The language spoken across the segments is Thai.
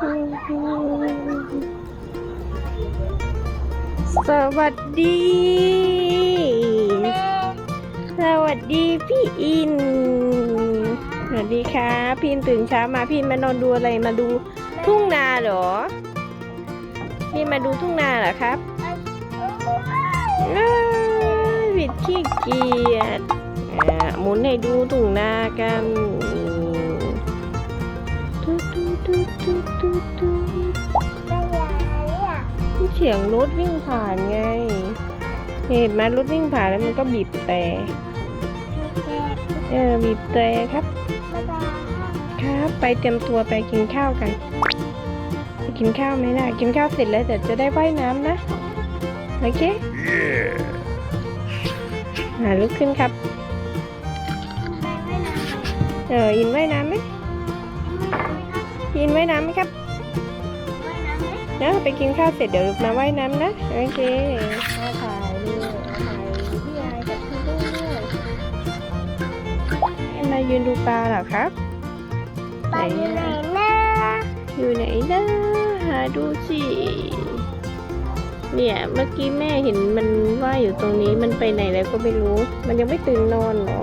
สวัสดี สวัสดีพี่อิน สวัสดีครับพี่อินตื่นเช้ามาพี่อินมานอนดูอะไรมาดูทุ่งนาเหรอ พี่มาดูทุ่งนาเหรอครับอ้าววิดขี้เกียจหมุนให้ดูทุ่งนากัน เสียงรถวิ่งผ่านไง เห็นไหมรถวิ่งผ่านแล้วมันก็บีบแต่เออบีบแต่ครับ ครับไปเตรียมตัวไปกินข้าวกันไปกินข้าวไหมล่ะกินข้าวเสร็จแล้วเดี๋ยวจะได้ว่ายน้ำนะ โอเคอ่าลุกขึ้นครับ เอออินว่ายน้ำไหม อินว่ายน้ำไหมครับเนอะไปกินข้าวเสร็จเดี๋ยวมาว่ายน้ำนะ โอเคเอาถ่ายด้วยเอาถ่ายพี่ยายกับพี่ลูกด้วยให้มายืนดูปลาเหรอครับไปอยู่ไหนนะอยู่ไหนนะหาดูสิเนี่ยเมื่อกี้แม่เห็นมันว่ายอยู่ตรงนี้มันไปไหนแล้วก็ไม่รู้ มันยังไม่ตื่นนอนเหรอ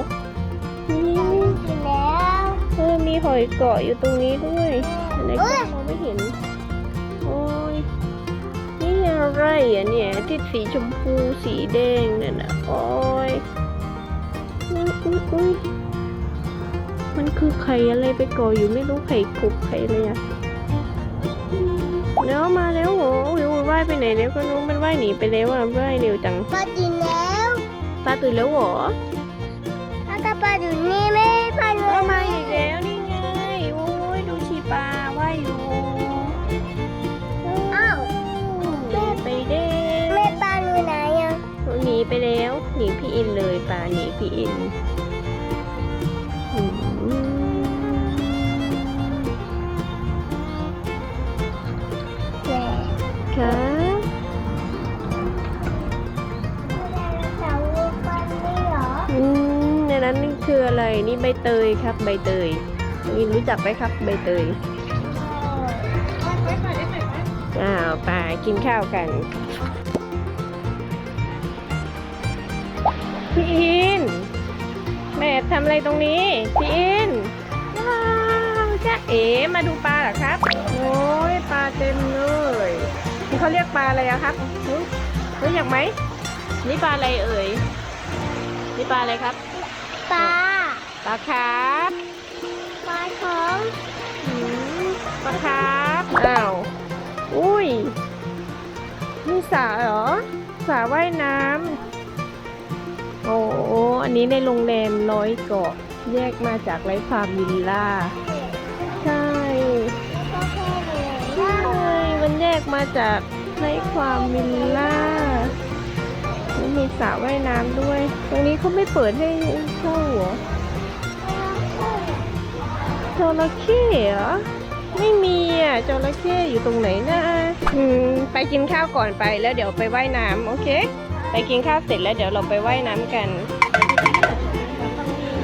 นี่อยู่แล้วเออมีหอยเกาะอยู่ตรงนี้ด้วย ไหนก็มองไม่เห็น โอ้ย นี่อะไรอะเนี่ยที่สีชมพูสีแดงนั่นน่ะโอ้ยอุ๊ยอุ๊ยอุ๊ยมันคือไข่อะไรไปเกาะอยู่ไม่รู้ไข่กบไข่อะไรอะแล้วมาแล้วโหวิวว่ายไปไหนแล้วก็รู้มันว่ายหนีไปแล้วอะว่ายเร็วจังปลากินแล้วปลาตื่นแล้วเหรอแล้วก็ปลาอยู่นี่ เลยปลาหนีพี่อินอืมแม่ครับเสาลูกปลานี่เหรออืมในนั้นนี่คืออะไรนี่ใบเตยครับ ใบเตยอินรู้จักไหมครับ ใบเตยอ้าวไปกินข้าวกัน พี่อิน แม่ทำอะไรตรงนี้ พี่อิน ว้าวจ้าเอ๋มาดูปลาเหรอครับ โอ้ยปลาเต็มเลยนี่เขาเรียกปลาอะไรอะครับรู้รู้อยากไหม นี่ปลาอะไรเอ่ย นี่ปลาอะไรครับ ปลา ปลาครับ ปลาของอืมปลาครับอ้าว อุ้ยนี่สระเหรอสระว่ายน้ำโอ้ อันนี้ในโรงแรมร้อยเกาะแยกมาจากไรฟาร์มวิลล่า ใช่ใช่มันแยกมาจากไรความวิลล่าแล้วมีสระว่ายน้ำด้วย ตรงนี้เขาไม่เปิดให้เช่าหรอจระเข้เหรอไม่มีอะจระเข้อยู่ตรงไหนนะอืมไปกินข้าวก่อนไปแล้วเดี๋ยวไปว่ายน้ำโอเค ไปกินข้าวเสร็จแล้วเดี๋ยวเราไปว่ายน้ำกัน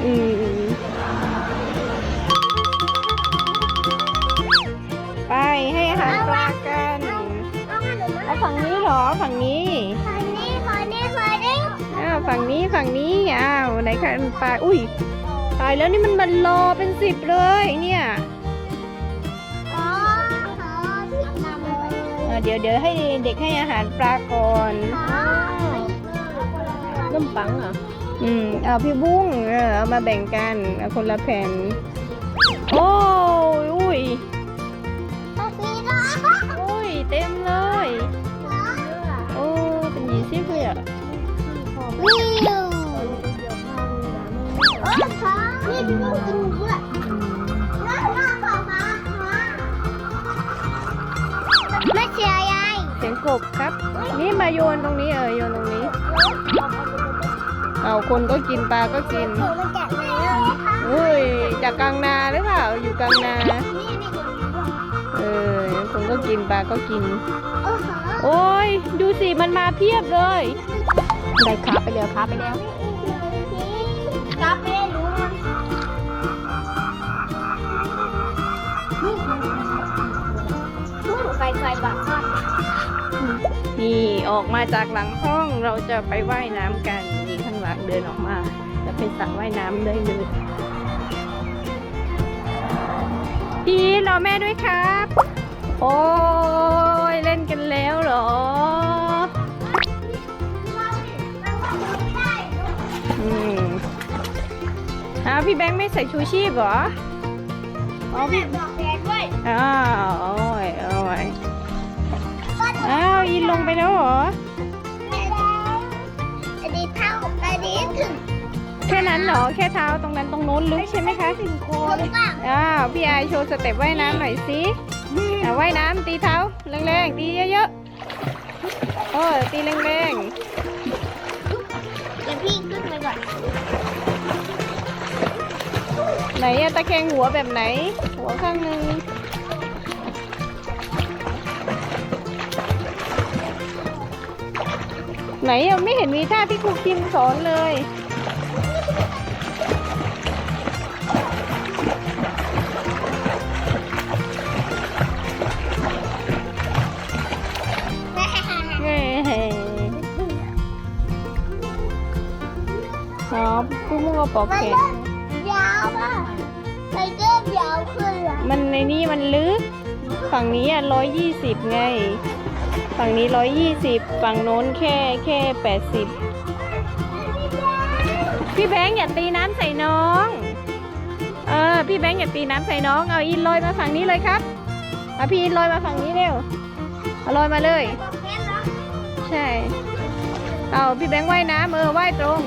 อืมไปให้อาหารปลากันเอาขนมมาเอาฝั่งนี้เหรอฝั่งนี้ขอนี่ขอนี่ขอนี่อ้าวฝั่งนี้ฝั่งนี้อ้าวไหนกันปลาอุ้ยตายแล้วนี่มันมันรอเป็นสิบเลยเนี่ยอ๋อขอที่นำเลยเออเดี๋ยวเดี๋ยวให้เด็กให้อาหารปลาก่อนขอน้ำปังเหรอ อืมเอาพี่บุ้งเออเอามาแบ่งกันเอาคนละแผ่น โอ้ยอุ้ยอุ้ยเต็มเลย โอ้เป็นยี่สิบเลยอะวิวนี่พี่ลูกกินด้วยไม่เชียร์ยายเสียงกบครับ นี่มาโยนตรงนี้เออโยนตรงนี้ เอาคนก็กินปลาก็กินเฮ้อ้ยจากกลางนาหรือเปล่าอยู่กลางนาเออคนก็กินปลาก็กินโอ้ยดูสิมันมาเพียบเลยได้ขาไปแล้วขาไปแล้วราฟไม่ได้ปว่ไฟไฟบักทอนี่ออกมาจากหลังห้องเราจะไปไว่ายน้ำกัน หลังเดินออกมาจะไปสระว่ายน้ำได้เลยพี่รอแม่ด้วยครับ โอ้ยเล่นกันแล้วเหรออืมอ้าวพี่แบงค์ไม่ใส่ชูชีพเหรออ๋อพี่บอกแฟนด้วยอ้าวโอ้ยโอ้ยอ้าวอินลงไปแล้วเหรอ ถึงแค่นั้นเหรอแค่เท้าตรงนั้นตรงโน้นลึกใช่ไหมคะถึงโคนหรือเปล่าอ้าวพี่ไอายโชว์สเต็ปว่ายน้ำหน่อยสิอ่าว่ายน้ำตีเท้าแรงๆตีเยอะๆโอ้ยตีแรงเดี๋ยวพี่ขึ้นไปก่อนๆไหนอะตะแคงหัวแบบไหน หัวข้างหนึ่ง ไหนอะไม่เห็นมีท่าที่ครูคิมสอนเลยเฮ้อ๋อผู้มุ่งกระบอกมันเข็นยาวอะไทเกอร์ยาวขึ้นอะมันในนี้มันลึก ฝั่งนี้อะร้อยยี่สิบไง ฝั่งนี้ร้อยยี่สิบฝั่งโน้นแค่แค่แปดสิบพี่แบงค์อย่าตีน้ำใส่น้อง เออ พี่แบงค์อย่าตีน้ำใส่น้อง เอาอินลอยมาฝั่งนี้เลยครับ เอาพี่อินลอยมาฝั่งนี้เร็วเอาลอยมาเลย ใช่ เอาพี่แบงค์ว่ายน้ำเออว่ายตรง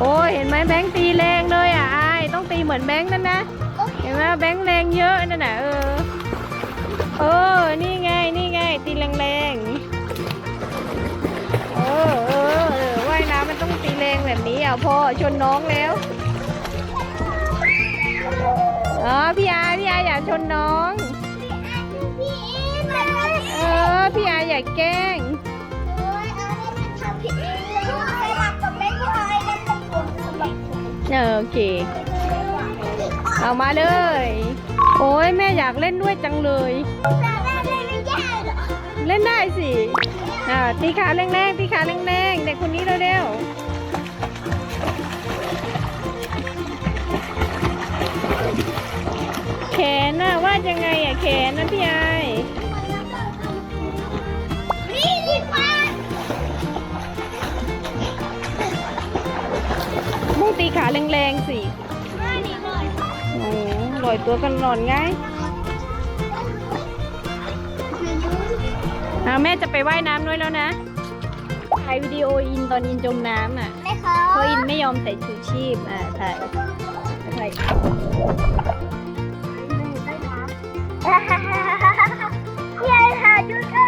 โอ้ยเห็นไหมแบงค์ตีแรงเลยอะไอต้องตีเหมือนแบงค์นั่นนะ เห็นไหมแบงค์แรงเยอะนั่นน่ะเออเออนี่ไงนี่ไงตีแรงๆเออเออเออว่ายน้ำมันต้องตีแรงแบบนี้อะพ่อชนน้องแล้วอ๋อพี่อาพี่อาอย่าชนน้องพี่อินมาเลยเออพี่อาอย่าแกล้งโอ้ยเอาเนี่ยมันทำผิดเองเลยสลับกับเล่นพอยแล้วก็ผมสลับเออโอเค เอามาเลย โอ้ยแม่อยากเล่นด้วยจังเลยแต่แม่เล่นไม่ได้หรอเล่นได้สิอ่าตีขาแรงๆตีขาแรงๆเด็กคนนี้เร็วๆแขนน่ะวาดยังไงอะแขนนะพี่ไอายนี่ดีกว่ามุ่งตีขาแรงๆสิ อยตัวกันหนอนไงอ่าแม่จะไปว่ายน้ำด้วยแล้วนะถ่ายวิดีโออินตอนอินจมน้ำอะไม่เขาเพราะอินไม่ยอมใส่ชูชีพอ่าถ่ายถ่ายยายหาจุดเล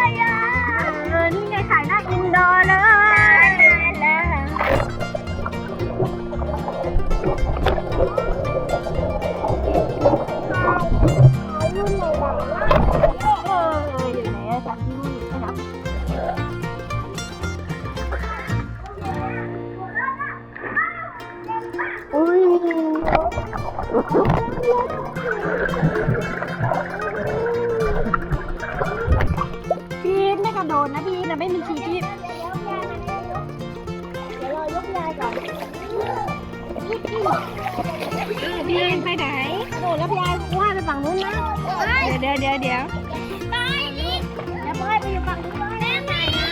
ทไม่กระโดดนะพีทนะไม่มีชีชีพเดี๋ยวเรายกยายก่อนพีทไปไหนโดดแล้วพี่ยายว่าไปฝั่งนู้นนะ เดี๋ยวเดี๋ยวเดี๋ยวไปนี่เดี๋ยวพ่อยไปอยู่ฝั่งนู้นแม่ไหนนะ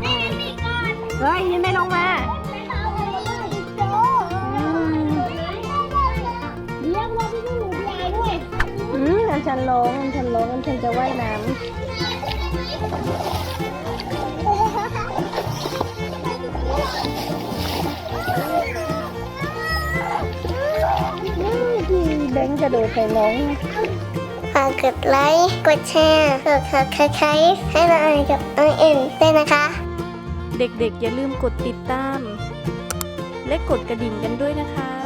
แม่มีก่อนเฮ้ยยินไม่ลงมาไม่เอาเลยโจ้เลี้ยงเราพี่หนูพี่ยายด้วยอืมงั้นฉันลงงั้นฉันลงงั้นฉันจะว่ายน้ำพี่ แบงค์กระโดดใส่น้องฝากกดไลค์ กดแชร์กดซับสไครต์ให้เราอ่านกับน้องเอ็นด้วยนะคะ เด็กๆ อย่าลืมกดติดตาม และกดกระดิ่งกันด้วยนะคะ